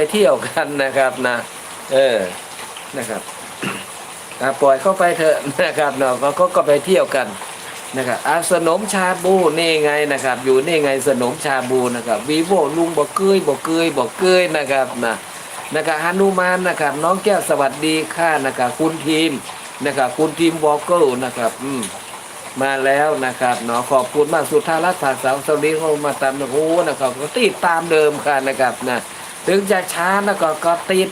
ไปเที่ยวกันนะครับนะ เออนะครับอะปล่อยเข้าไปเถอะนะครับเนาะเขาก็ก็ไปเที่ยวกันนะครับอาสนมชาบูนี่ไงนะครับ อยู่นี่ไงสนมชาบูนะครับวีโวลุงบอกเกยบอกเกยบอกเกยนะครับนะนะครับฮานุมานนะครับ น้องแก้วสวัสดีค่ะนะครับคุณทีมนะครับคุณทีมวอลเกอร์นะครับอืมมาแล้วนะครับเนาะขอบคุณมากสุธารัตน์ภาษาสวัสดีเขามาตามนะโอ้นะครับก็ติดตามเดิมค่ะนะครับนะ ถึงจะช้านะก็ก็ติด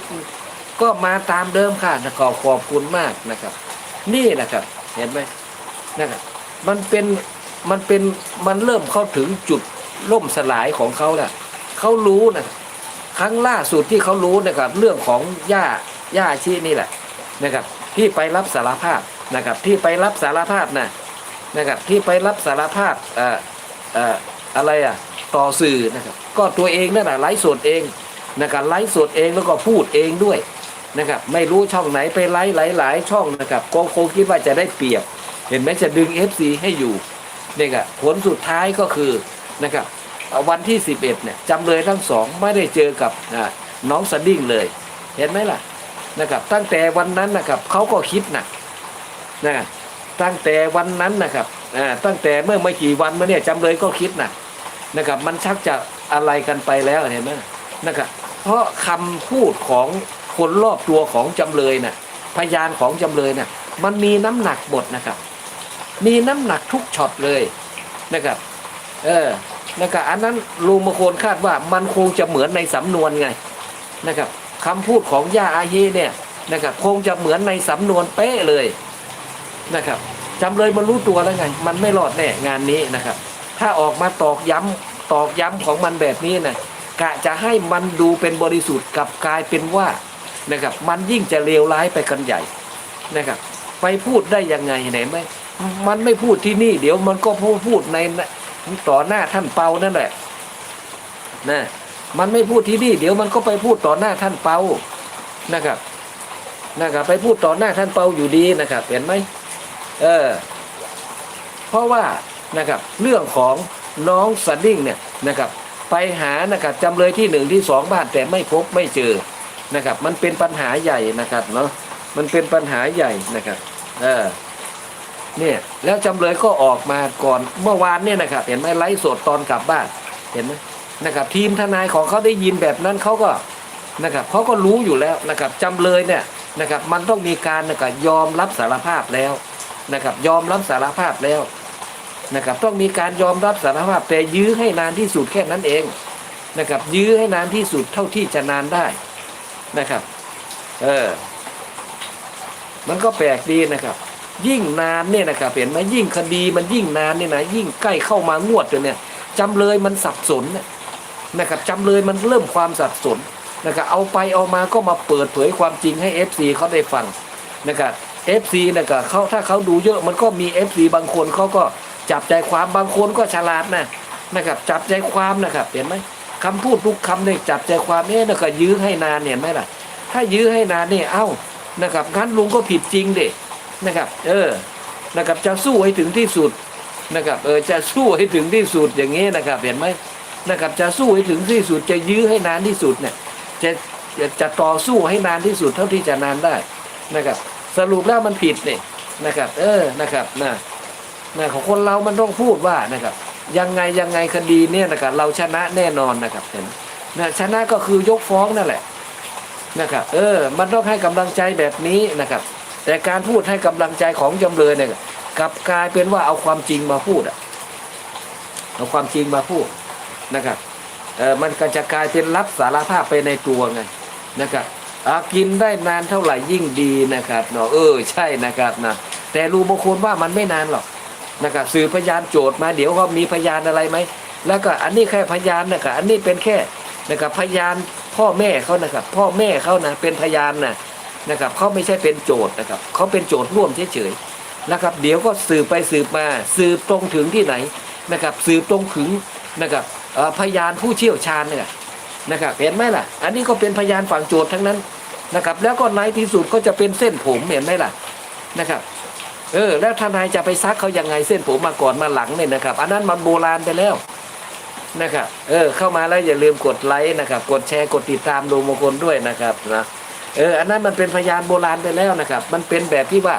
ก็มาตามเดิมค่ะนะขอขอบคุณมากนะครับ นี่นะครับ เห็นไหมนะครับมันเป็นมันเป็นมันเริ่มเข้าถึงจุดล่มสลายของเขาแล้วเขารู้นะครั้งล่าสุดที่เขารู้นะครับ เรื่องของย่าย่าชีนี่แหละนะครับ ที่ไปรับสารภาพนะครับ ที่ไปรับสารภาพนะนะครับ ที่ไปรับสารภาพเอ่อเอ่ออะไรอะต่อสื่อนะครับ ก็ตัวเองนั่นแหละไลฟ์สดเอง นะครับไลฟ์สดเองแล้วก็พูดเองด้วยนะครับไม่รู้ช่องไหนไปไลฟ์หลาย ๆ ช่องนะครับโก็คงคิดว่าจะได้เปรียบ เห็นไหมจะดึง FC ให้อยู่เนี่ยครับผลสุดท้ายก็คือนะครับวันที่ 11เนี่ยจำเลยทั้งสองไม่ได้เจอกับน้องสดิ้งเลย เห็นไหมล่ะนะครับตั้งแต่วันนั้นนะครับเขาก็คิดหนักนะตั้งแต่วันนั้นนะครับตั้งแต่เมื่อไม่กี่วันมาเนี่ยจำเลยก็คิดนะนะครับมันชักจะอะไรกันไปแล้วเห็นไหมนะครับ เพราะคำพูดของคนรอบตัวของจำเลยน่ะพยานของจำเลยน่ะมันมีน้ำหนักบทนะครับ มีน้ำหนักทุกช็อตเลยนะครับ เออนะครับอันนั้นลุงมงคลคาดว่ามันคงจะเหมือนในสำนวนไงนะครับคำพูดของย่าอาเยเนี่ยนะครับคงจะเหมือนในสำนวนเป๊ะเลยนะครับจำเลยมันรู้ตัวแล้วไง มันไม่รอดแน่งานนี้นะครับ ถ้าออกมาตอกย้ำตอกย้ำของมันแบบนี้นะ กะจะให้มันดูเป็นบริสุทธิ์กับกลายเป็นว่านะครับ มันยิ่งจะเลวร้ายไปกันใหญ่นะครับ ไปพูดได้ยังไงไหนไหมมันไม่พูดที่นี่ เดี๋ยวมันก็พูดพูดในต่อหน้าท่านเปานั่นแหละนะมันไม่พูดที่นี่ เดี๋ยวมันก็ไปพูดต่อหน้าท่านเปานะครับนะครับ ไปพูดต่อหน้าท่านเปาอยู่ดีนะครับ เห็นไหมเออ เพราะว่านะครับ เรื่องของน้องสดิ้งเนี่ยนะครับ ไปหานะครับจำเลยที่หนึ่งที่สองบ้านแต่ไม่พบไม่เจอนะครับ มันเป็นปัญหาใหญ่นะครับเนาะมันเป็นปัญหาใหญ่นะครับเออเนี่ยแล้วจำเลยก็ออกมาก่อนเมื่อวานเนี่ยนะครับ เห็นไหมไลฟ์สดตอนกลับบ้านเห็นไหมนะครับทีมทนายของเขาได้ยินแบบนั้นเขาก็นะครับเขาก็รู้อยู่แล้วนะครับจำเลยเนี่ยนะครับมันต้องมีการนะครับยอมรับสารภาพแล้วนะครับยอมรับสารภาพแล้ว นะครับ ต้องมีการยอมรับสารภาพแต่ยื้อให้นานที่สุดแค่นั้นเองนะครับ ยื้อให้นานที่สุดเท่าที่จะนานได้นะครับ เออ มันก็แปลกดีนะครับ ยิ่งนานเนี่ยนะครับเห็นไหมยิ่งคดีมันยิ่งนานเนี่ยนะยิ่งใกล้เข้ามางวดเลยเนี่ยจำเลยมันสับสนนะครับจำเลยมันเริ่มความสับสนนะครับเอาไปเอามาก็มาเปิดเผยความจริงให้ FC เขาได้ฟังนะครับ FC นะครับเขาถ้าเขาดูเยอะมันก็มี FC บางคนเขาก็ จับใจความบางคนก็ฉลาดนะนะครับ จับใจความนะครับเห็นไหมคำพูดทุกคำเนี่ยจับใจความเนี่ยนะครับยื้อให้นานเนี่ยไหมล่ะ ถ้ายื้อให้นานเนี่ยเอ้านะครับงั้นลุงก็ผิดจริงเด็นะครับ เออนะครับจะสู้ให้ถึงที่สุดนะครับเออจะสู้ให้ถึงที่สุดอย่างนี้นะครับเห็นไหมนะครับจะสู้ให้ถึงที่สุดจะยื้อให้นานที่สุดเนี่ยจะจะจะต่อสู้ให้นานที่สุดเท่าที่จะนานได้นะครับ สรุปแล้วมันผิดเนี่ยนะครับ เออนะครับนะ นะของคนเรามันต้องพูดว่านะครับ ยังไงยังไงคดีเนี่ยนะครับเราชนะแน่นอนนะครับเห็นนะชนะก็คือยกฟ้องนั่นแหละนะครับเออ มันต้องให้กำลังใจแบบนี้นะครับ แต่การพูดให้กำลังใจของจำเลยเนี่ยกลับกลายเป็นว่าเอาความจริงมาพูดอะเอาความจริงมาพูดนะครับเออมันก็จะกลายเป็นรับสารภาพไปในตัวไงนะครับกินได้นานเท่าไหร่ยิ่งดีนะครับเนาะเออใช่นะครับนะแต่รู้บางคนว่ามันไม่นานหรอก นะครับสื่อพยานโจทย์มาเดี๋ยวเขามีพยานอะไรไหมแล้วก็อันนี้แค่พยานนะครับอันนี้เป็นแค่นะครับพยานพ่อแม่เขานะครับ พ่อแม่เขานะเป็นพยานนะนะครับเขาไม่ใช่เป็นโจทย์นะครับเขาเป็นโจทย์ร่วมเฉยๆนะครับ เดี๋ยวก็สืบไปสืบมาสืบตรงถึงที่ไหนนะครับ สืบตรงถึงนะครับพยานผู้เชี่ยวชาญเนี่ยนะครับเห็นไหมล่ะ อันนี้ก็เป็นพยานฝั่งโจทย์ทั้งนั้นนะครับ แล้วก็ในที่สุดก็จะเป็นเส้นผมเห็นไหมล่ะนะครับ เออ แล้วทนายจะไปซักเขายังไงเส้นผมมาก่อนมาหลังเนี่ยนะครับ อันนั้นมันโบราณไปแล้วนะครับเออ เข้ามาแล้วอย่าลืมกดไลค์นะครับ กดแชร์กดติดตามดูมงคลด้วยนะครับนะเอออันนั้นมันเป็นพยานโบราณไปแล้วนะครับ มันเป็นแบบที่ว่า